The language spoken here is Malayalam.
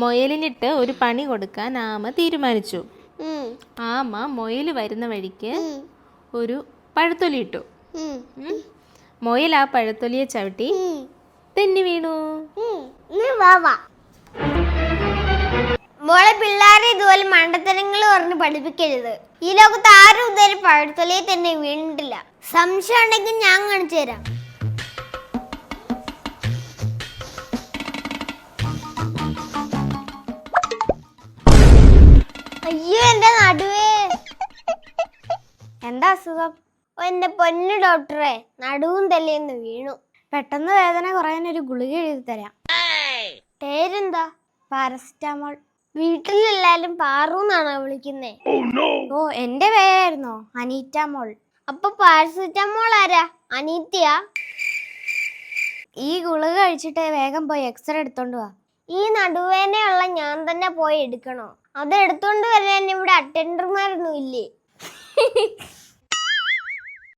മുയലിനിട്ട് ഒരു പണി കൊടുക്കാൻ ആമ തീരുമാനിച്ചു. ആമ മൊയൽ വരുന്ന വഴിക്ക് ഒരു പഴത്തൊലി ഇട്ടു. മുയൽ ആ പഴത്തൊലിയെ ചവിട്ടി തെന്നി വീണു. മോളെ പിള്ളേരെ ഇതുപോലെ മണ്ടത്തരങ്ങൾ പറഞ്ഞ് പഠിപ്പിക്കരുത്. ഈ ലോകത്ത് ആരും ഇതുവരെ പഴത്തൊലിയെ തന്നെ വീണിട്ടില്ല. സംശയം ഉണ്ടെങ്കിൽ ഞാൻ കാണിച്ചു തരാം. അയ്യോ എന്റെ നടുവേ. എന്താ അസുഖം? ഓ എന്റെ പൊന്നു ഡോക്ടറെ. നടുവും തല്ലിയെന്ന് വീണു. പെട്ടെന്ന് വേദന കുറയാൻ ഒരു ഗുളിക എഴുതി തരാം. പേരെന്താ? പാരസിറ്റാമോൾ. വീട്ടിലെല്ലാരും പാറു എന്നാണ് വിളിക്കുന്നേ ഓ എന്റെ പേരായിരുന്നോ അനീറ്റാമോൾ. അപ്പൊ പാരസിറ്റാമോൾ ആരാ? അനീത്തിയാ ഈ ഗുളിക കഴിച്ചിട്ട് വേഗം പോയി എക്സ്റേ എടുത്തോണ്ട് വാ. ഈ നടുവേനയുള്ള ഞാൻ തന്നെ പോയി എടുക്കണോ? അത് എടുത്തോണ്ട് വരാൻ ഇവിടെ അറ്റൻഡർമാരൊന്നും ഇല്ലേ?